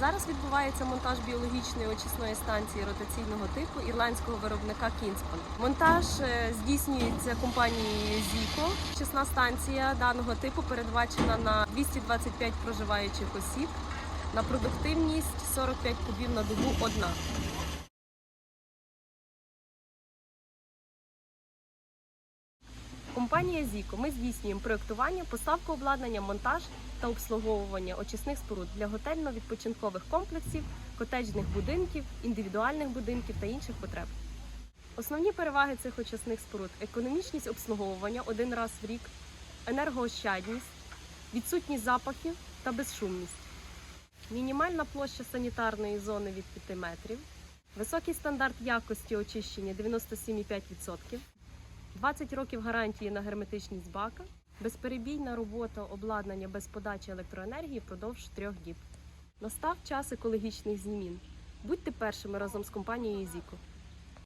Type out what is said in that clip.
Зараз відбувається монтаж біологічної очисної станції ротаційного типу ірландського виробника Кінспан. Монтаж е, здійснюється компанією Зіко. Очисна станція даного типу передбачена на 225 проживаючих осіб на продуктивність 45 кубів на добу одна. Компанія Зіко. Ми здійснюємо проєктування, поставку обладнання, монтаж та обслуговування очисних споруд для готельно-відпочинкових комплексів, котеджних будинків, індивідуальних будинків та інших потреб. Основні переваги цих очисних споруд економічність обслуговування один раз в рік, енергоощадність, відсутність запахів та безшумність, мінімальна площа санітарної зони від 5 метрів, високий стандарт якості очищення 97,5%. 20 років гарантії на герметичність бака, безперебійна робота обладнання без подачі електроенергії впродовж трьох діб. Настав час екологічних змін. Будьте першими разом з компанією Зіко.